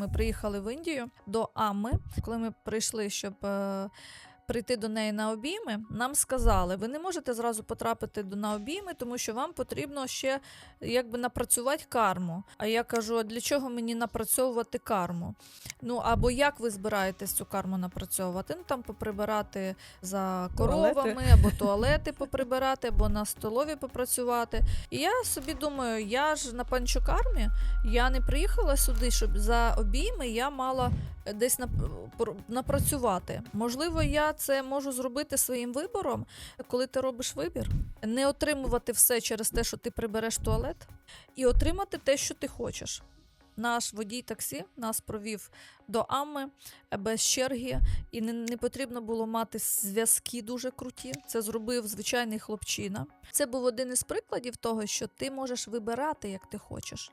Ми приїхали в Індію до Амми. Коли ми прийшли, щоб е, прийти до неї на обійми, нам сказали, ви не можете зразу потрапити до на обійми, тому що вам потрібно ще якби напрацювати карму. А я кажу: а для чого мені напрацьовувати карму? Ну або як ви збираєтесь цю карму напрацьовувати? Ну там поприбирати за коровами, Туалети. або туалети поприбирати, або на столові попрацювати. І я собі думаю, я ж на панчокармі, я не приїхала сюди, щоб за обійми я мала десь нап- напрацювати. Можливо, я це можу зробити своїм вибором, коли ти робиш вибір, не отримувати все через те, що ти прибереш туалет, і отримати те, що ти хочеш. Наш водій таксі нас провів до Амми е, без черги, і не, не потрібно було мати зв'язки дуже круті. Це зробив звичайний хлопчина. Це був один із прикладів того, що ти можеш вибирати, як ти хочеш.